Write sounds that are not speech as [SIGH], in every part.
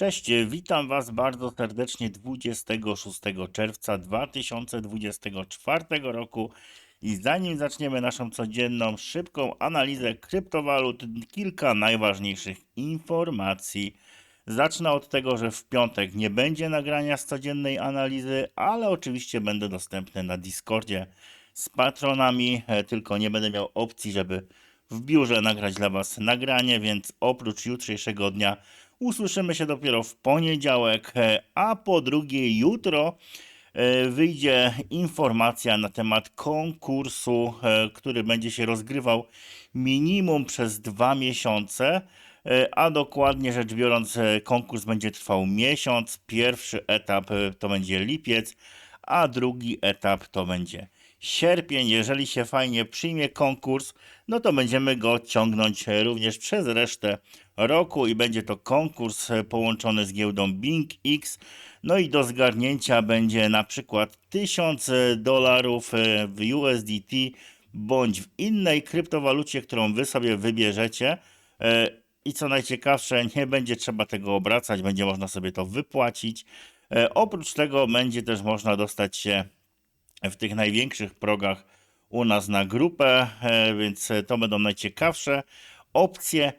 Cześć, witam Was bardzo serdecznie 26 czerwca 2024 roku. I zanim zaczniemy naszą codzienną, szybką analizę kryptowalut, kilka najważniejszych informacji. Zacznę od tego, że w piątek nie będzie nagrania z codziennej analizy, ale oczywiście będę dostępny na Discordzie z patronami, e, tylko nie będę miał opcji, żeby w biurze nagrać dla Was nagranie, więc oprócz jutrzejszego dnia usłyszymy się dopiero w poniedziałek, e, a po drugie jutro e, wyjdzie informacja na temat konkursu, e, który będzie się rozgrywał minimum przez dwa miesiące, a dokładnie rzecz biorąc konkurs będzie trwał miesiąc. Pierwszy etap to będzie lipiec, a drugi etap to będzie sierpień. Jeżeli się fajnie przyjmie konkurs, no to będziemy go ciągnąć również przez resztę roku i będzie to konkurs połączony z giełdą Bing X. No i do zgarnięcia będzie na przykład 1000 dolarów e, w USDT bądź w innej kryptowalucie, którą wy sobie wybierzecie. E, I co najciekawsze, nie będzie trzeba tego obracać, będzie można sobie to wypłacić. E, Oprócz tego będzie też można dostać się w tych największych progach u nas na grupę, e, więc to będą najciekawsze opcje.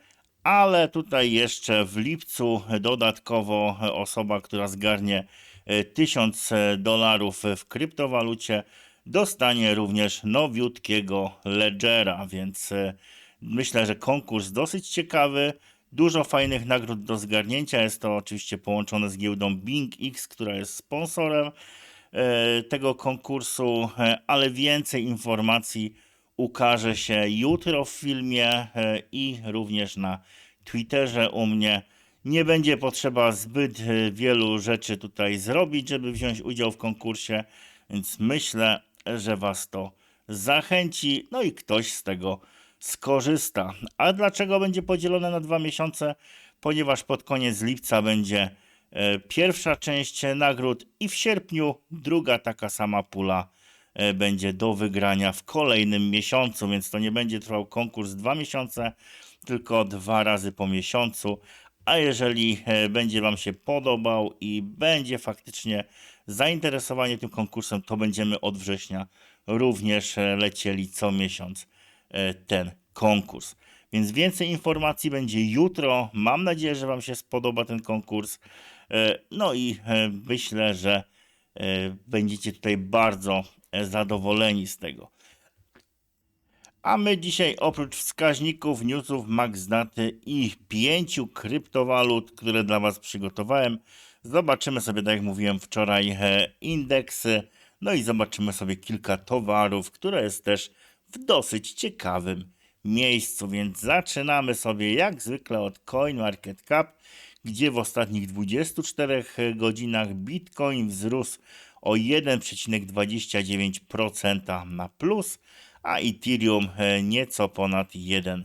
Ale tutaj jeszcze w lipcu dodatkowo osoba, która zgarnie e, 1000 dolarów w kryptowalucie, dostanie również nowiutkiego Ledgera, więc e, myślę, że konkurs dosyć ciekawy. Dużo fajnych nagród do zgarnięcia. Jest to oczywiście połączone z giełdą Bing X, która jest sponsorem e, tego konkursu, e, ale więcej informacji ukaże się jutro w filmie e, i również na Twitterze u mnie. Nie będzie potrzeba zbyt e, wielu rzeczy tutaj zrobić, żeby wziąć udział w konkursie, więc myślę, że Was to zachęci, no i ktoś z tego skorzysta. A dlaczego będzie podzielone na dwa miesiące? Ponieważ pod koniec lipca będzie e, pierwsza część nagród i w sierpniu druga taka sama pula e, będzie do wygrania w kolejnym miesiącu, więc to nie będzie trwał konkurs dwa miesiące, tylko dwa razy po miesiącu. A jeżeli e, będzie Wam się podobał i będzie faktycznie zainteresowanie tym konkursem, to będziemy od września również e, lecieli co miesiąc e, ten konkurs. Więc więcej informacji będzie jutro. Mam nadzieję, że Wam się spodoba ten konkurs. E, No i e, myślę, że e, będziecie tutaj bardzo zadowoleni z tego. A my dzisiaj oprócz wskaźników, newsów, max daty i pięciu kryptowalut, które dla Was przygotowałem, zobaczymy sobie, tak jak mówiłem wczoraj, indeksy, no i zobaczymy sobie kilka towarów, które jest też w dosyć ciekawym miejscu, więc zaczynamy sobie jak zwykle od CoinMarketCap, gdzie w ostatnich 24 godzinach Bitcoin wzrósł o 1,29% na plus, a Ethereum e, nieco ponad 1%.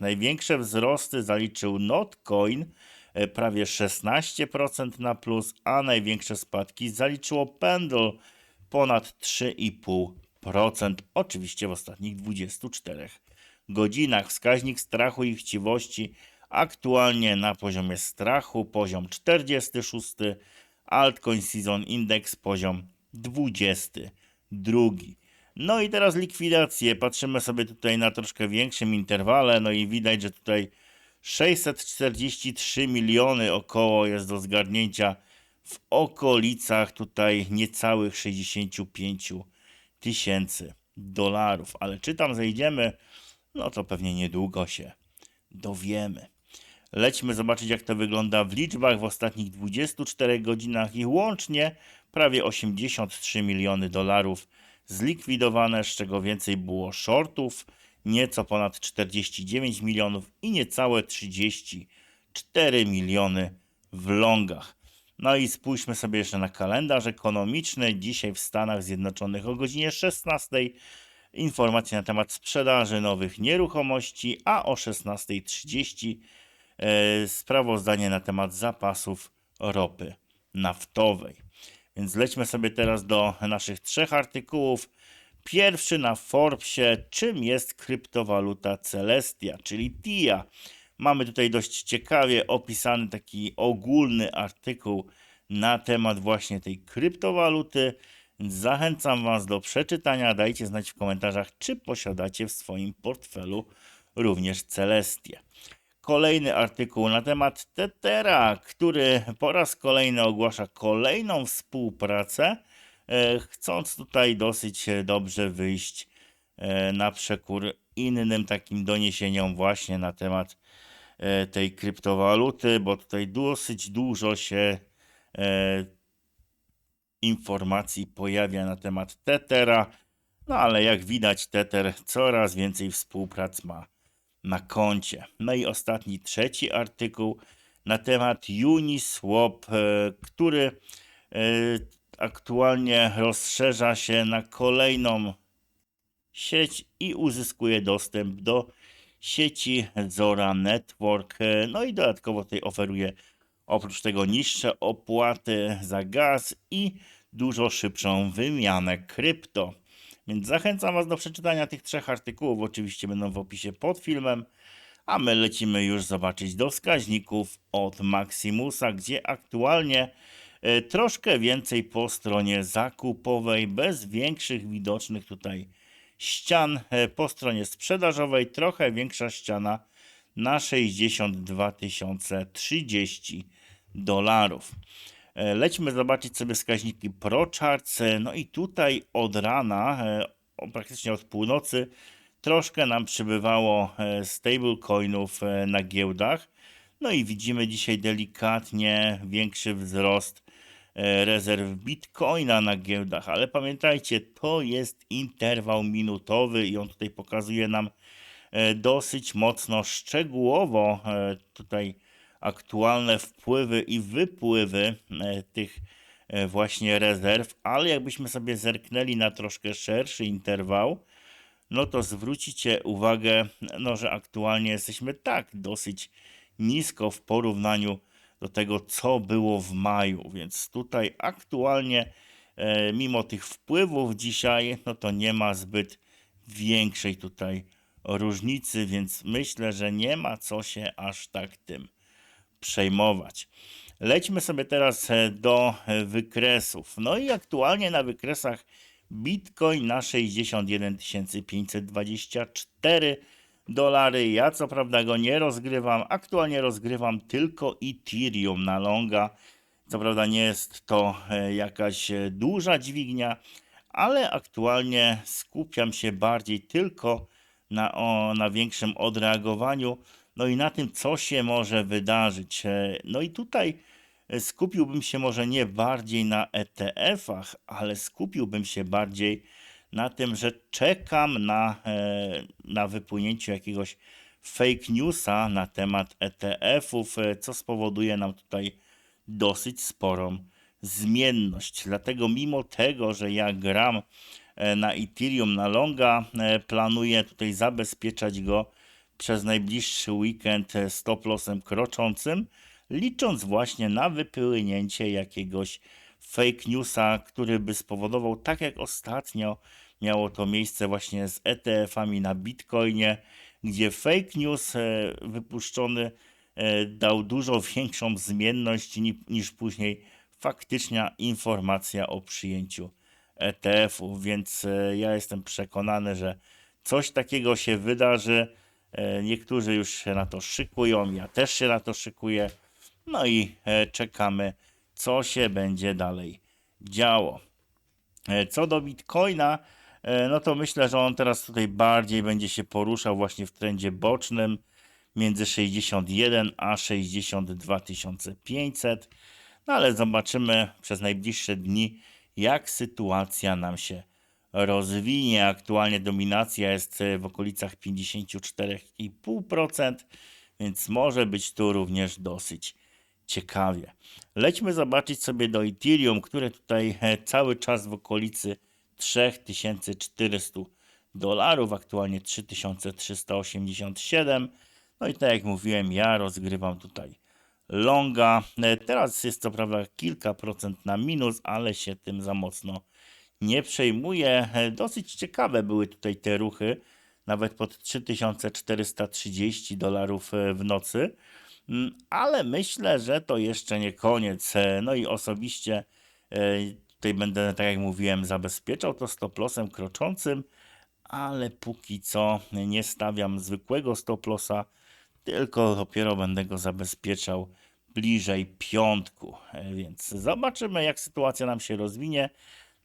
Największe wzrosty zaliczył Notcoin e, prawie 16% na plus, a największe spadki zaliczyło Pendle ponad 3,5%. Oczywiście w ostatnich 24 godzinach. Wskaźnik strachu i chciwości aktualnie na poziomie strachu, poziom 46, Altcoin Season Index poziom 22. No i teraz likwidacje. Patrzymy sobie tutaj na troszkę większym interwale, no i widać, że tutaj 643 miliony około jest do zgarnięcia w okolicach tutaj niecałych 65 tysięcy dolarów. Ale czy tam zejdziemy, no to pewnie niedługo się dowiemy. Lećmy zobaczyć, jak to wygląda w liczbach w ostatnich 24 godzinach i łącznie prawie 83 miliony dolarów zlikwidowane, z czego więcej było shortów, nieco ponad 49 milionów i niecałe 34 miliony w longach. No i spójrzmy sobie jeszcze na kalendarz ekonomiczny. Dzisiaj w Stanach Zjednoczonych o godzinie 16 informacje na temat sprzedaży nowych nieruchomości, a o 16.30 e, sprawozdanie na temat zapasów ropy naftowej. Więc lećmy sobie teraz do naszych trzech artykułów. Pierwszy na Forbesie, czym jest kryptowaluta Celestia, czyli TIA. Mamy tutaj dość ciekawie opisany taki ogólny artykuł na temat właśnie tej kryptowaluty. Zachęcam Was do przeczytania. Dajcie znać w komentarzach, czy posiadacie w swoim portfelu również Celestię. Kolejny artykuł na temat Tetera, który po raz kolejny ogłasza kolejną współpracę, e, chcąc tutaj dosyć dobrze wyjść e, na przekór innym takim doniesieniom właśnie na temat e, tej kryptowaluty, bo tutaj dosyć dużo się informacji pojawia na temat Tetera. No ale jak widać, Tether coraz więcej współprac ma na koncie. No i ostatni, trzeci artykuł na temat Uniswap, e, który e, aktualnie rozszerza się na kolejną sieć i uzyskuje dostęp do sieci Zora Network. E, No i dodatkowo tutaj oferuje oprócz tego niższe opłaty za gaz i dużo szybszą wymianę krypto. Więc zachęcam Was do przeczytania tych trzech artykułów. Oczywiście będą w opisie pod filmem. A my lecimy już zobaczyć do wskaźników od Maximusa, gdzie aktualnie e, troszkę więcej po stronie zakupowej, bez większych widocznych tutaj ścian. E, Po stronie sprzedażowej trochę większa ściana na 62 030 dolarów. E, Lećmy zobaczyć sobie wskaźniki ProCharts. No i tutaj od rana, e, praktycznie od północy, troszkę nam przybywało e, stablecoinów na giełdach. No i widzimy dzisiaj delikatnie większy wzrost rezerw bitcoina na giełdach, ale pamiętajcie, to jest interwał minutowy i on tutaj pokazuje nam dosyć mocno szczegółowo tutaj aktualne wpływy i wypływy e, tych e, właśnie rezerw, ale jakbyśmy sobie zerknęli na troszkę szerszy interwał, no to zwrócicie uwagę, no, że aktualnie jesteśmy tak dosyć nisko w porównaniu do tego, co było w maju, więc tutaj aktualnie, e, mimo tych wpływów dzisiaj, no to nie ma zbyt większej tutaj różnicy, więc myślę, że nie ma co się aż tak tym przejmować. Lećmy sobie teraz e, do e, wykresów. No i aktualnie na wykresach Bitcoin na 61 524 dolary. Ja co prawda go nie rozgrywam. Aktualnie rozgrywam tylko Ethereum na longa. Co prawda nie jest to e, jakaś duża dźwignia, ale aktualnie skupiam się bardziej tylko na, o, na większym odreagowaniu, no i na tym, co się może wydarzyć. E, No i tutaj e, skupiłbym się może nie bardziej na ETF-ach, ale skupiłbym się bardziej na tym, że czekam na, e, na wypłynięcie jakiegoś fake newsa na temat ETF-ów, co spowoduje nam tutaj dosyć sporą zmienność. Dlatego mimo tego, że ja gram na Ethereum na longa, planuję tutaj zabezpieczać go przez najbliższy weekend stop lossem kroczącym, licząc właśnie na wypłynięcie jakiegoś fake newsa, który by spowodował, tak jak ostatnio miało to miejsce właśnie z ETF-ami na Bitcoinie, gdzie fake news e, wypuszczony e, dał dużo [LAUGHS] większą zmienność ni- niż później faktyczna informacja o przyjęciu ETF-ów, więc e, ja jestem przekonany, że coś takiego się wydarzy. E, Niektórzy już się na to szykują, ja też się na to szykuję. No i e, czekamy, co się będzie dalej działo. E, Co do Bitcoina, no to myślę, że on teraz tutaj bardziej będzie się poruszał właśnie w trendzie bocznym między 61 a 62 500. No ale zobaczymy przez najbliższe dni, jak sytuacja nam się rozwinie. Aktualnie dominacja jest e, w okolicach 54,5%, więc może być tu również dosyć ciekawie. Lećmy zobaczyć sobie do Ethereum, które tutaj e, cały czas w okolicy 3400 dolarów, aktualnie 3387. No i tak jak mówiłem, ja rozgrywam tutaj longa. E, Teraz jest to prawda kilka procent na minus, ale się tym za mocno nie przejmuję. E, Dosyć ciekawe były tutaj te ruchy nawet pod 3430 dolarów e, w nocy. Mm, Ale myślę, że to jeszcze nie koniec. E, No i osobiście e, tutaj będę, tak jak mówiłem, zabezpieczał to stop lossem kroczącym, ale póki co nie stawiam zwykłego stop lossa, tylko dopiero będę go zabezpieczał bliżej piątku. Więc zobaczymy, jak sytuacja nam się rozwinie.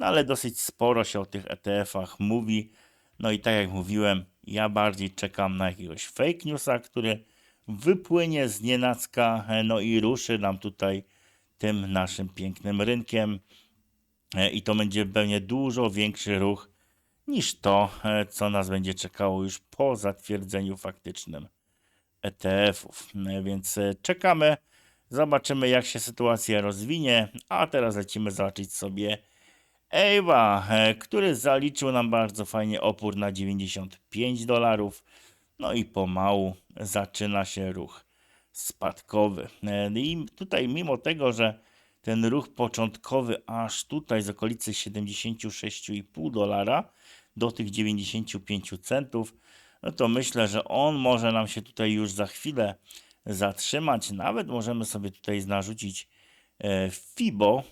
No ale dosyć sporo się o tych ETF-ach mówi. No i tak jak mówiłem, ja bardziej czekam na jakiegoś fake newsa, który wypłynie z nienacka, e, no i ruszy nam tutaj tym naszym pięknym rynkiem. E, I to będzie pewnie dużo większy ruch niż to, e, co nas będzie czekało już po zatwierdzeniu faktycznym ETF-ów. Więc czekamy, zobaczymy jak się sytuacja rozwinie, a teraz lecimy zobaczyć sobie Ewa, e, który zaliczył nam bardzo fajnie opór na 95 dolarów. No i pomału zaczyna się ruch spadkowy. E, I tutaj mimo tego, że ten ruch początkowy aż tutaj z okolicy 76,5 dolara do tych 95 centów, no to myślę, że on może nam się tutaj już za chwilę zatrzymać. Nawet możemy sobie tutaj narzucić e, FIBO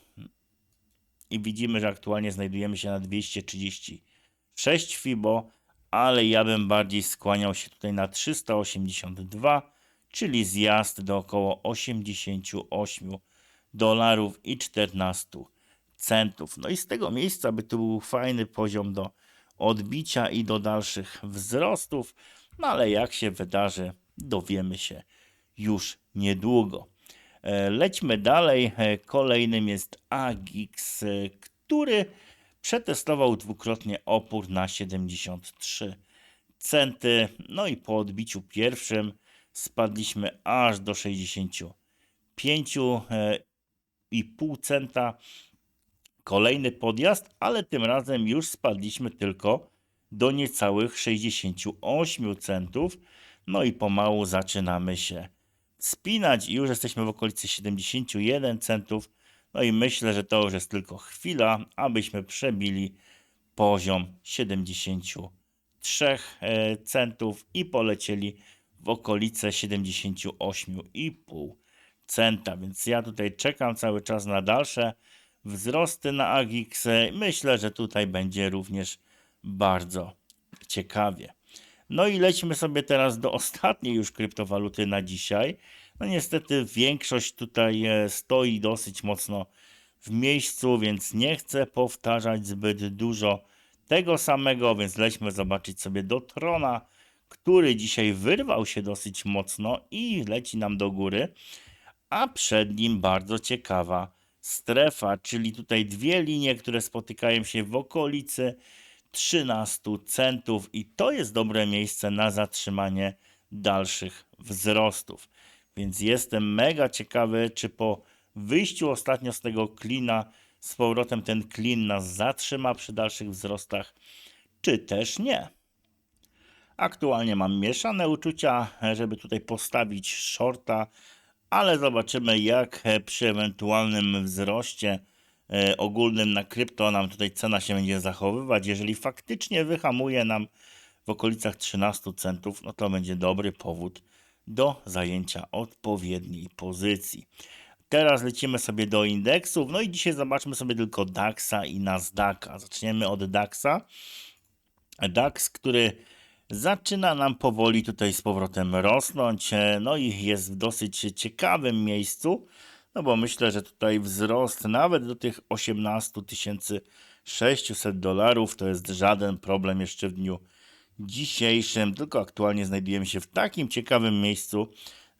i widzimy, że aktualnie znajdujemy się na 236 FIBO, ale ja bym bardziej skłaniał się tutaj na 382, czyli zjazd do około 88 dolarów i 14 centów. No i z tego miejsca by to był fajny poziom do odbicia i do dalszych wzrostów, no ale jak się wydarzy, dowiemy się już niedługo. E, Lećmy dalej. E, Kolejnym jest AGX, e, który przetestował dwukrotnie opór na 73 centy. No i po odbiciu pierwszym spadliśmy aż do 65,5 centa. Kolejny podjazd, ale tym razem już spadliśmy tylko do niecałych 68 centów. No i pomału zaczynamy się spinać i już jesteśmy w okolicy 71 centów. No i myślę, że to już jest tylko chwila, abyśmy przebili poziom 73 e, centów i polecieli w okolice 78,5 centa. Więc ja tutaj czekam cały czas na dalsze wzrosty na AGX. Myślę, że tutaj będzie również bardzo ciekawie. No i lecimy sobie teraz do ostatniej już kryptowaluty na dzisiaj. No niestety większość tutaj e, stoi dosyć mocno w miejscu, więc nie chcę powtarzać zbyt dużo tego samego, więc lećmy zobaczyć sobie do Trona, który dzisiaj wyrwał się dosyć mocno i leci nam do góry, a przed nim bardzo ciekawa strefa, czyli tutaj dwie linie, które spotykają się w okolicy 13 centów i to jest dobre miejsce na zatrzymanie dalszych wzrostów. Więc jestem mega ciekawy, czy po wyjściu ostatnio z tego klina z powrotem ten klin nas zatrzyma przy dalszych wzrostach, czy też nie. Aktualnie mam mieszane uczucia, żeby tutaj postawić shorta, ale zobaczymy jak przy ewentualnym wzroście ogólnym na krypto nam tutaj cena się będzie zachowywać. Jeżeli faktycznie wyhamuje nam w okolicach 13 centów, no to będzie dobry powód do zajęcia odpowiedniej pozycji. Teraz lecimy sobie do indeksów. No i dzisiaj zobaczmy sobie tylko DAXa i Nasdaqa. Zaczniemy od DAXa. DAX, który zaczyna nam powoli tutaj z powrotem rosnąć. e, No i jest w dosyć ciekawym miejscu. No bo myślę, że tutaj wzrost nawet do tych 18 600 dolarów to jest żaden problem jeszcze w dniu dzisiejszym, tylko aktualnie znajdujemy się w takim ciekawym miejscu,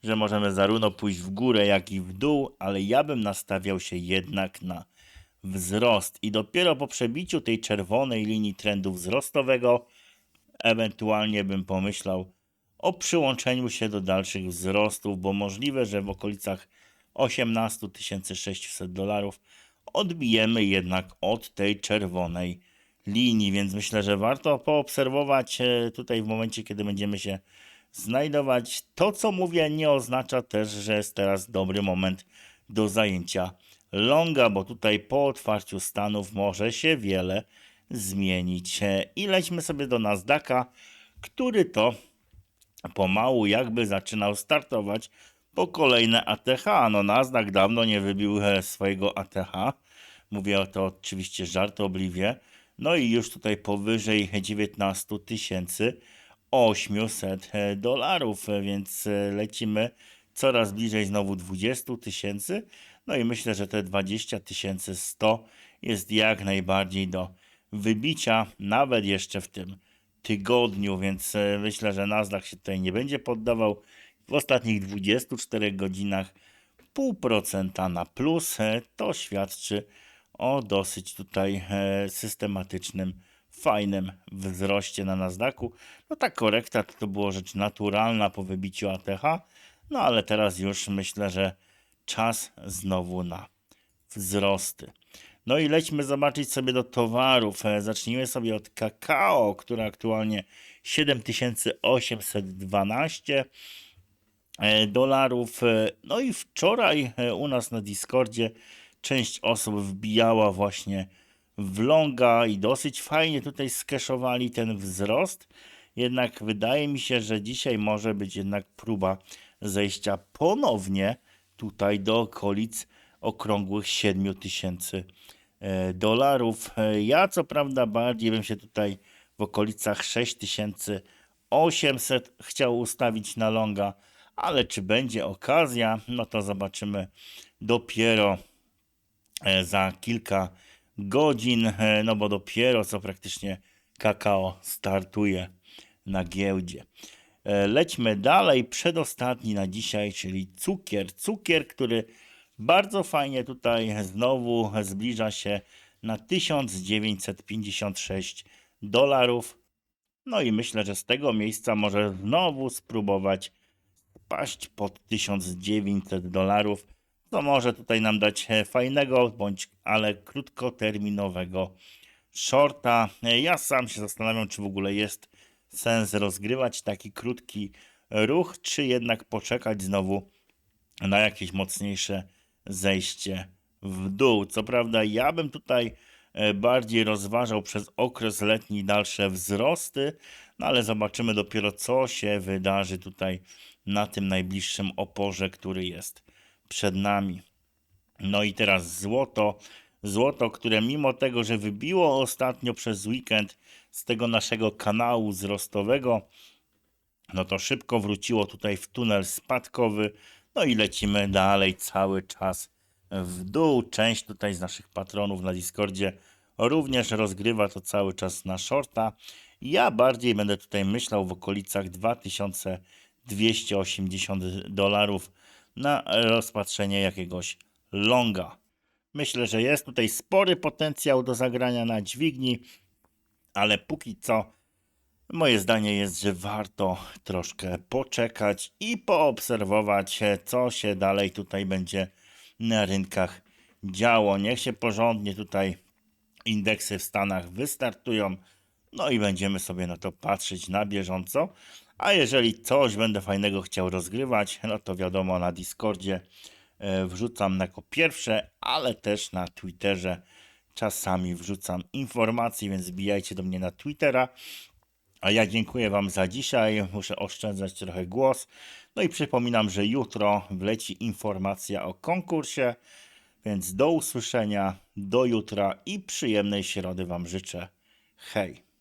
że możemy zarówno pójść w górę, jak i w dół, ale ja bym nastawiał się jednak na wzrost. I dopiero po przebiciu tej czerwonej linii trendu wzrostowego ewentualnie bym pomyślał o przyłączeniu się do dalszych wzrostów, bo możliwe, że w okolicach 18 600 dolarów odbijemy jednak od tej czerwonej linii, więc myślę, że warto poobserwować e, tutaj w momencie, kiedy będziemy się znajdować. To, co mówię, nie oznacza też, że jest teraz dobry moment do zajęcia longa, bo tutaj po otwarciu stanów może się wiele zmienić. E, I lećmy sobie do Nasdaqa, który to pomału jakby zaczynał startować po kolejne ATH. No Nasdaq dawno nie wybił e, swojego ATH. Mówię to oczywiście żartobliwie. No i już tutaj powyżej 19 800 e, dolarów, e, więc lecimy coraz bliżej znowu 20 tysięcy. No i myślę, że te 20 100 jest jak najbardziej do wybicia, nawet jeszcze w tym tygodniu, więc myślę, że Nasdaq się tutaj nie będzie poddawał. W ostatnich 24 godzinach pół procenta na plus, e, to świadczy o dosyć tutaj e, systematycznym, fajnym wzroście na Nasdaqu. No ta korekta to było rzecz naturalna po wybiciu ATH, no ale teraz już myślę, że czas znowu na wzrosty. No i lećmy zobaczyć sobie do towarów. E, Zacznijmy sobie od kakao, które aktualnie 7812 e, dolarów. E, No i wczoraj e, u nas na Discordzie część osób wbijała właśnie w longa i dosyć fajnie tutaj skeszowali ten wzrost. Jednak wydaje mi się, że dzisiaj może być jednak próba zejścia ponownie tutaj do okolic okrągłych 7000 e, dolarów. E, Ja co prawda bardziej bym się tutaj w okolicach 6800 chciał ustawić na longa, ale czy będzie okazja, no to zobaczymy dopiero e, za kilka godzin, e, no bo dopiero co praktycznie kakao startuje na giełdzie. E, Lećmy dalej, przedostatni na dzisiaj, czyli cukier. Cukier, który bardzo fajnie tutaj znowu zbliża się na 1956 dolarów. No i myślę, że z tego miejsca może znowu spróbować paść pod 1900 dolarów, co może tutaj nam dać e, fajnego, bądź ale krótkoterminowego shorta. E, Ja sam się zastanawiam, czy w ogóle jest sens rozgrywać taki krótki ruch, czy jednak poczekać znowu na jakieś mocniejsze zejście w dół. Co prawda, ja bym tutaj e, bardziej rozważał przez okres letni dalsze wzrosty, no ale zobaczymy dopiero, co się wydarzy tutaj na tym najbliższym oporze, który jest przed nami. No i teraz złoto. Złoto, które mimo tego, że wybiło ostatnio przez weekend z tego naszego kanału wzrostowego, no to szybko wróciło tutaj w tunel spadkowy. No i lecimy dalej cały czas w dół. Część tutaj z naszych patronów na Discordzie również rozgrywa to cały czas na shorta. Ja bardziej będę tutaj myślał w okolicach 2280 dolarów na rozpatrzenie jakiegoś longa. Myślę, że jest tutaj spory potencjał do zagrania na dźwigni, ale póki co moje zdanie jest, że warto troszkę poczekać i poobserwować, co się dalej tutaj będzie na rynkach działo. Niech się porządnie tutaj indeksy w Stanach wystartują, no i będziemy sobie na to patrzeć na bieżąco. A jeżeli coś będę fajnego chciał rozgrywać, no to wiadomo na Discordzie e, wrzucam jako pierwsze, ale też na Twitterze czasami wrzucam informacje, więc wbijajcie do mnie na Twittera. A ja dziękuję Wam za dzisiaj. Muszę oszczędzać trochę głos. No i przypominam, że jutro wleci informacja o konkursie. Więc do usłyszenia, do jutra i przyjemnej środy Wam życzę. Hej!